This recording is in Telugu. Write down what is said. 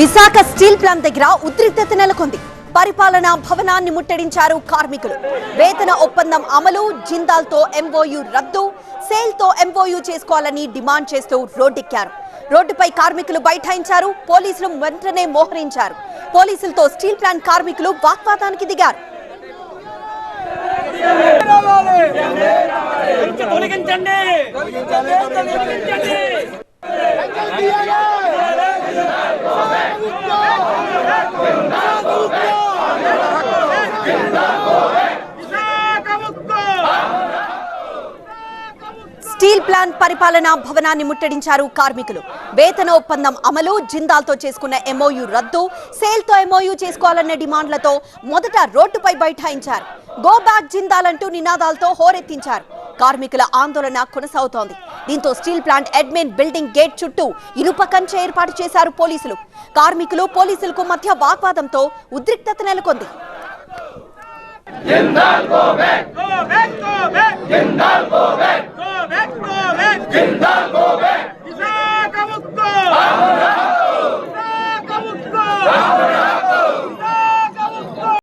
విశాఖ స్టీల్ ప్లాంట్ దగ్గర ఉద్రిక్తత నెలకొంది. పరిపాలనా భవనాన్ని ముట్టడించారు కార్మికులు. వేతన ఒప్పందం అమలు జిందాల్తో ఎంఓయు రద్దు సేల్తో ఎంఓయు చేసుకోవాలని డిమాండ్ చేస్తూ రోడ్డెక్కారు. రోడ్డుపై కార్మికులు బైఠాయించారు పోలీసులు వెంటనే మోహరించారు. పోలీసులతో స్టీల్ ప్లాంట్ కార్మికులు వాగ్వాదానికి దిగారు. తొలగించండి తొలగించండి విశాఖ ఉక్కు! స్టీల్ ప్లాంట్ పరిపాలనా భవనాన్ని ముట్టడించారు కార్మికులు. వేతన ఒప్పందం అమలు జిందాల్తో చేసుకున్న ఎంఓయు రద్దు సేల్తో ఎంఓయు చేసుకోవాలన్న డిమాండ్లతో మొదట రోడ్డుపై బైఠాయించారు. గో బ్యాక్ జిందాల్ అంటూ నినాదాలతో హోరెత్తించారు. కార్మికుల ఆందోళన కొనసాగుతోంది. దీంతో steel plant admin building gate చుట్టూ ఇనుప కంచె ఏర్పాటు చేశారు పోలీసులు. కార్మికులు పోలీసులకు మధ్య వాగ్వాదంతో ఉద్రిక్తత నెలకొంది. Go back, go back! Go back, go Get